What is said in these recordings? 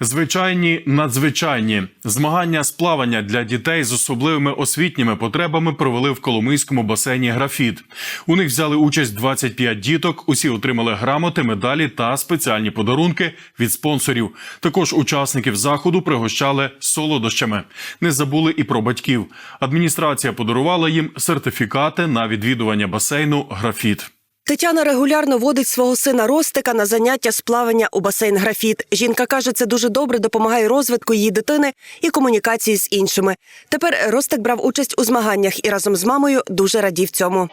Звичайні надзвичайні змагання з плавання для дітей з особливими освітніми потребами провели в Коломийському басейні Графіт. У них взяли участь 25 діток. Усі отримали грамоти, медалі та спеціальні подарунки від спонсорів. Також учасників заходу пригощали солодощами. Не забули і про батьків. Адміністрація подарувала їм сертифікати на відвідування басейну Графіт. Тетяна регулярно водить свого сина Ростика на заняття з плавання у басейн Графіт. Жінка каже, це дуже добре допомагає розвитку її дитини і комунікації з іншими. Тепер Ростик брав участь у змаганнях і разом з мамою дуже радів цьому.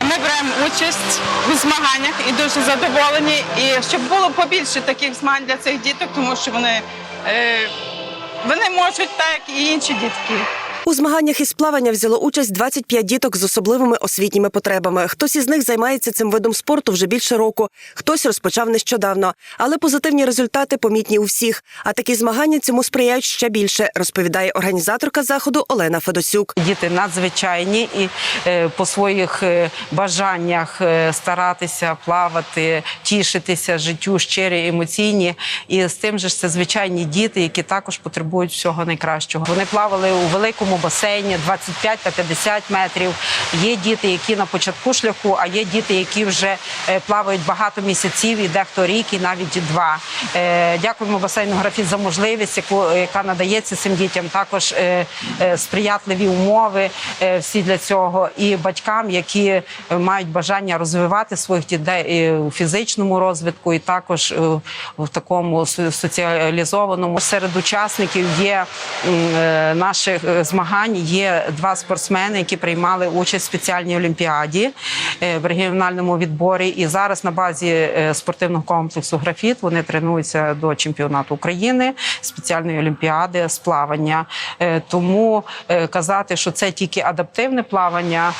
Ми беремо участь у змаганнях і дуже задоволені. І щоб було побільше таких змагань для цих діток, тому що вони, е, вони можуть так, і інші дітки. У змаганнях із плавання взяло участь 25 діток з особливими освітніми потребами. Хтось із них займається цим видом спорту вже більше року, хтось розпочав нещодавно. Але позитивні результати помітні у всіх. А такі змагання цьому сприяють ще більше, розповідає організаторка заходу Олена Федосюк. Діти надзвичайні і е, по своїх е, бажаннях е, старатися плавати, тішитися життю, щирі, емоційні. І з тим же ж це звичайні діти, які також потребують всього найкращого. Вони плавали у великому басейні 25 та 50 метрів. Є діти, які на початку шляху, а є діти, які вже е, плавають багато місяців, і дехто рік, і навіть два. Е, Дякуємо басейну графіт за можливість, яку яка надається цим дітям. Також е, сприятливі умови всі для цього, і батькам, які мають бажання розвивати своїх дітей у фізичному розвитку, і також в такому соціалізованому. Серед учасників є наших е, змагань. Є два спортсмени, які приймали участь в спеціальній олімпіаді е, в регіональному відборі. І зараз на базі е, спортивного комплексу Графіт вони тренуються до чемпіонату України, спеціальної олімпіади з плавання. Е, Тому казати, що це тільки адаптивне плавання,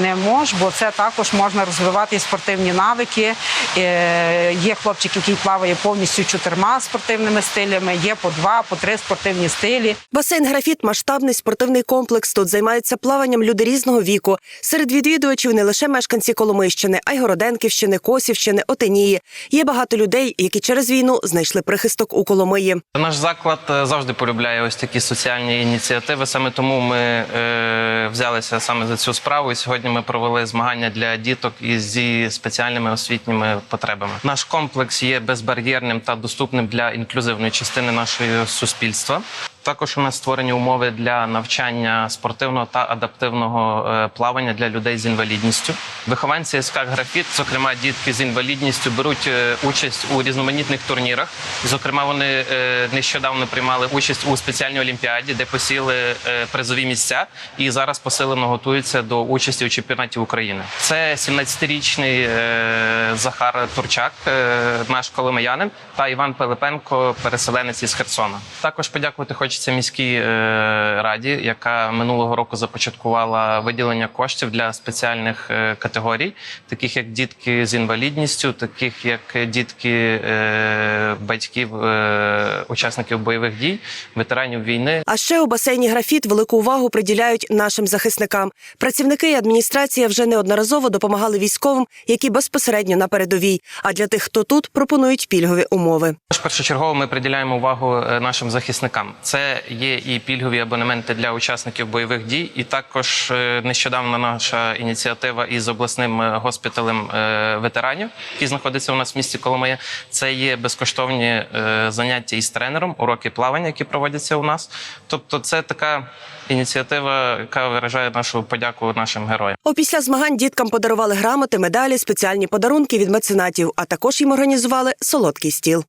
не мож, бо це також можна розвивати і спортивні навики. Е, Є хлопчик, який плаває повністю чотирма спортивними стилями. Є по два, по три спортивні стилі. Басейн Графіт масштабний спортивний комплекс. Тут займаються плаванням люди різного віку. Серед відвідувачів не лише мешканці Коломийщини, а й Городенківщини, Косівщини, Отинії. Є багато людей, які через війну знайшли прихисток у Коломиї. Наш заклад е, завжди полюбляє ось такі соціальні ініціативи. Саме тому ми е, взялися саме за цю справу. І сьогодні ми провели змагання для діток із зі спеціальними освітніми потребами. Наш комплекс є безбар'єрним та доступним для інклюзивної частини нашого суспільства. Також у нас створені умови для навчання спортивного та адаптивного е, плавання для людей з інвалідністю. Вихованці СК «Графіт», зокрема дітки з інвалідністю, беруть е, участь у різноманітних турнірах. Зокрема, вони е, нещодавно приймали участь у спеціальній олімпіаді, де посіли призові місця, і зараз посилено готуються до участі у чемпіонаті України. Це 17-річний е, Захар Турчак, е, наш коломиянин, та Іван Пилипенко, переселенець із Херсона. Також подякувати хочеться міській е, раді, яка минулого року започаткувала виділення коштів для спеціальних е, категорій, таких як дітки з інвалідністю, таких як дітки батьків учасників бойових дій, ветеранів війни. А ще у басейні Графіт велику увагу приділяють нашим захисникам. Працівники і адміністрація вже неодноразово допомагали військовим, які безпосередньо на передовій. А для тих, хто тут, пропонують пільгові умови. Першочергово ми приділяємо увагу е, нашим захисникам. Це є і пільгові абонементи для учасників бойових дій, і також е, нещодавно наша ініціатива із обласним е, госпіталем ветеранів, який знаходиться у нас в місті Коломия. Це є безкоштовні заняття із тренером, уроки плавання, які проводяться у нас. Тобто, це така ініціатива, яка виражає нашу подяку нашим героям. Опісля змагань діткам подарували грамоти, медалі, спеціальні подарунки від меценатів, а також їм організували солодкий стіл.